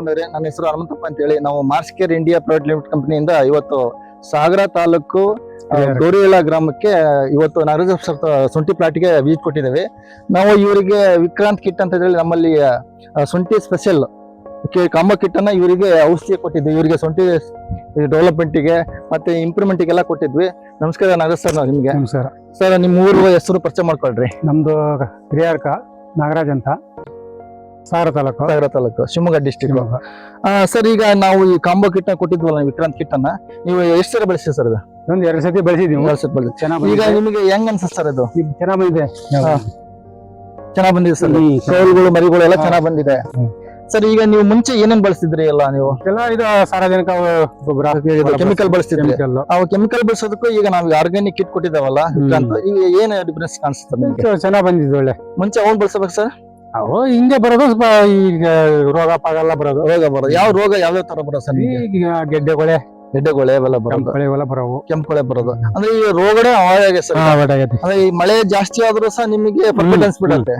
ಬಂದವ್ರೆ ನನ್ನ ಹೆಸರು ಹನುಮಂತಪ್ಪ ಅಂತ ಹೇಳಿ ನಾವು Mars Care India private limited ಕಂಪನಿಯಿಂದ ಇವತ್ತು ಸಾಗರ ತಾಲೂಕು ಗೌರಿಯಲ ಗ್ರಾಮಕ್ಕೆ ಇವತ್ತು ನಾಗರಾಜ ಸರ್ ಶುಂಠಿ ಪ್ಲಾಟ್ಗೆ ವಿಸಿಟ್ ಕೊಟ್ಟಿದ್ದೇವೆ. ನಾವು ಇವರಿಗೆ ವಿಕ್ರಾಂತ್ ಕಿಟ್ ಅಂತ ಹೇಳಿ ನಮ್ಮಲ್ಲಿ ಶುಂಠಿ ಸ್ಪೆಷಲ್ ಕಾಂಬೋ ಕಿಟ್ ಅನ್ನ ಇವರಿಗೆ ಔಷಧಿ ಕೊಟ್ಟಿದ್ವಿ. ಇವರಿಗೆ ಶುಂಠಿ ಡೆವಲಪ್ಮೆಂಟಿಗೆ ಮತ್ತೆ ಇಂಪ್ರೂವ್ಮೆಂಟಿಗೆಲ್ಲ ಕೊಟ್ಟಿದ್ವಿ. ನಮಸ್ಕಾರ ನಾಗರಾಜ್ ಸರ್ ನಿಮ್ಗೆ. ನಮಸ್ಕಾರ. ಸರ್ ನಿಮ್ಮ ಊರು ಹೆಸರು ಪರಿಚಯ ಮಾಡ್ಕೊಳ್ರಿ. ನಮ್ದು ಹಿರಿಯರ್ಕ ನಾಗರಾಜ್ ಅಂತ. ಸಾರ ತಾಲೂಕು? ಸಾಗರ ತಾಲೂಕು ಶಿವಮೊಗ್ಗ ಡಿಸ್ಟಿಕ್. ಸರ್ ಈಗ ನಾವು ಈ ಕಾಂಬೋ ಕಿಟ್ ಕೊಟ್ಟಿದ್ವಲ್ಲ ವಿಕ್ರಾಂತ್ ಕಿಟ್ ಅನ್ನ ನೀವು ಎಷ್ಟು ಸಲ ಬಳಸಿ ಸರ್ ಇದು? ಒಂದ್ ಎರಡು ಸತಿ ಬೆಳೆಸಿದೀವಿ. ಎರಡ್ ಸತಿ ಬಳಸಿ ಚೆನ್ನಾಗ್ ಈಗ ನಿಮಗೆ ಹೆಂಗ್ ಅನ್ಸುತ್ತೆ ಸರ್ ಇದು? ಚೆನ್ನಾಗಿ ಬಂದಿದೆ ಚೆನ್ನಾಗಿ ಬಂದಿದೆ ಸರ್ ಕೋಲ್ಗಳು ಮರಿಗಳು ಎಲ್ಲ. ಚೆನ್ನಾಗ್ ಬಂದಿದೆ. ಸರ್ ಈಗ ನೀವು ಮುಂಚೆ ಏನೇನ್ ಬಳಸ್ತಿದ್ರಿ ಎಲ್ಲ ನೀವು? ಎಲ್ಲ ಇದು ಸಾರ್ವಜನಿಕ ಗೊಬ್ಬರ ಕೆಮಿಕಲ್ ಬಳಸ್ತಿದ್ರಿ. ಅವು ಕೆಮಿಕಲ್ ಬಳಸೋದಕ್ಕೂ ಈಗ ನಾವ್ ಆರ್ಗ್ಯಾನಿಕ್ ಕಿಟ್ ಕೊಟ್ಟಿದ್ದಾವಲ್ಲ ಈಗ ಏನ್ ಡಿಫ್ರೆನ್ಸ್ ಕಾಣಿಸುತ್ತೆ ಚೆನ್ನಾಗಿ ಚೆನ್ನಾಗ್ ಬಂದಿದೆ ಒಳ್ಳೆ. ಮುಂಚೆ ಅವನ್ ಬಳಸಬೇಕು ಸರ್? ಅವು ಹಿಂಗೆ ಬರೋದು ಸ್ವಲ್ಪ ಈಗ ರೋಗ ಪಾಗಲ್ಲ ಬರೋದು. ರೋಗ ಬರೋದು. ಯಾವ ರೋಗ ಯಾವ್ಯಾವ ತರ ಬರೋದು ಸರ್ ನಿಮ್ಗೆ? ಈಗ ಗೆಡ್ಡೆಗೊಳೆ ಗೆಡ್ಡೆಗೊಳೆ ಅವೆಲ್ಲ ಬರೋದು. ಕೆಂಪಳೆ ಇವೆಲ್ಲ ಬರೋವು. ಕೆಂಪು ಕೊಳೆ ಬರೋದು. ಅಂದ್ರೆ ಈ ರೋಗನೇ ಅವಾಗೆ ಸರ್. ಅಂದ್ರೆ ಈ ಮಳೆ ಜಾಸ್ತಿ ಆದ್ರೂ ಸಹ ನಿಮಗೆ ಪರ್ಫೆಕ್ಟ್ ಬಿಡುತ್ತೆ ಅನ್ಸ್ಬಿಡತ್ತೆ.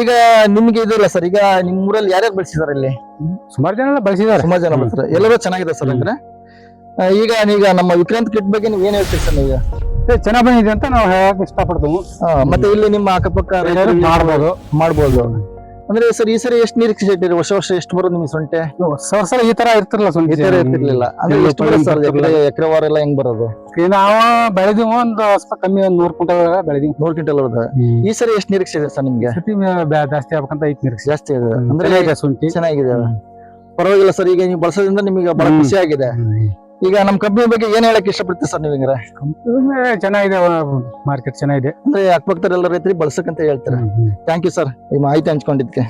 ಈಗ ನಿಮ್ಗೆ ಇದಿಲ್ಲ ಸರ್. ಈಗ ನಿಮ್ ಊರಲ್ಲಿ ಯಾರ್ಯಾರು ಬೆಳೆಸಿದಾರೆ ಇಲ್ಲಿ? ಸುಮಾರು ಜನ ಎಲ್ಲ ಬಳಸಿದಾರೆ ಸುಮಾರು ಜನ ಹ್ಮ್. ಎಲ್ಲರೂ ಚೆನ್ನಾಗಿದೆ ಸರ್ ಹ್ಮ್. ಅಂದ್ರೆ ಆ, ಈಗ ಈಗ ನಮ್ಮ ವಿಕ್ರಾಂತ್ ಕಿಟ್ ಬಗ್ಗೆ ನೀವು ಏನ್ ಹೇಳ್ತೀರಿ ಸರ್ ನೀವು ಚೆನ್ನಾಗ್ ಬಂದಿದೆ ಅಂತ ನಾವು ಹೇಳಕ್ ಇಷ್ಟಪಡ್ತೀವಿ. ಮತ್ತೆ ಇಲ್ಲಿ ನಿಮ್ಮ ಅಕ್ಕಪಕ್ಕ ರೈತರು ಮಾಡ್ಬೋದು. ಮಾಡ್ಬೋದು. ಅಂದ್ರೆ ಸರ್ ಈ ಸರಿ ಎಷ್ಟು ನಿರೀಕ್ಷೆ ಇಟ್ಟಿರಿ ವರ್ಷ ವರ್ಷ ಎಷ್ಟು ಬರೋದು ನಿಮ್ಗೆ ಸೊಂಟೆ? ಸರ್ ಸರ್ ಈ ತರ ಇರ್ತಿರ್ಲಿಲ್ಲ ಈ ಸುಮ್ನೆ ತರ ಇರ್ತಿರ್ಲಿಲ್ಲ. ಅಂದ್ರೆ ಎಷ್ಟು ಬರೋದು ಸರ್. ಎಕರೆ ವಾರ ಎಲ್ಲ ಹೆಂಗ್ ಬರೋದು? ನಾವು ಬೆಳೆದಿವಿ ಒಂದು ಸ್ವಲ್ಪ ಕಮ್ಮಿ ಒಂದ್ ನೂರ್ ಕ್ವಿಂಟಲ್ ಬೆಳೆದಿವಿ. ನೂರ್ ಕ್ವಿಂಟಲ್ ಬರೋದು ಈ ಸರಿ ಎಷ್ಟು ನಿರೀಕ್ಷೆ ಇದೆ ಸರ್ ನಿಮ್ಗೆ? ಸತಿ ಜಾಸ್ತಿ ಆಗ್ಬೇಕಂತ ಐತ್ ನಿರೀಕ್ಷೆ ಜಾಸ್ತಿ ಇದೆ ಅಂದ್ರೆ ಸೊಂಟಿ. ಚೆನ್ನಾಗಿದೆ. ಪರವಾಗಿಲ್ಲ ಸರ್ ಈಗ ನೀವು ಬಳಸೋದ್ರಿಂದ ನಿಮಗೆ ಬಹಳ. ಖುಷಿ ಆಗಿದೆ. ಈಗ ನಮ್ಮ ಕಂಪ್ನಿ ಬಗ್ಗೆ ಏನ್ ಹೇಳಕ್ ಇಷ್ಟಪಡ್ತೀವಿ ಸರ್ ನೀವೀಗ ಕಂಪ್ನಿ ಚೆನ್ನಾಗಿದೆ ಮಾರ್ಕೆಟ್ ಚೆನ್ನಾಗಿದೆ. ಅಂದ್ರೆ ಅಕ್ಕಪಕ್ಕದ ಎಲ್ಲ ರೈತರಿಗೆ ಬಳಸಕ್ಕಂತ ಹೇಳ್ತಾರೆ? ಥ್ಯಾಂಕ್ ಯು ಸರ್ ಈ ಮಾಹಿತಿ ಹಂಚ್ಕೊಂಡಿದ್ಕೆ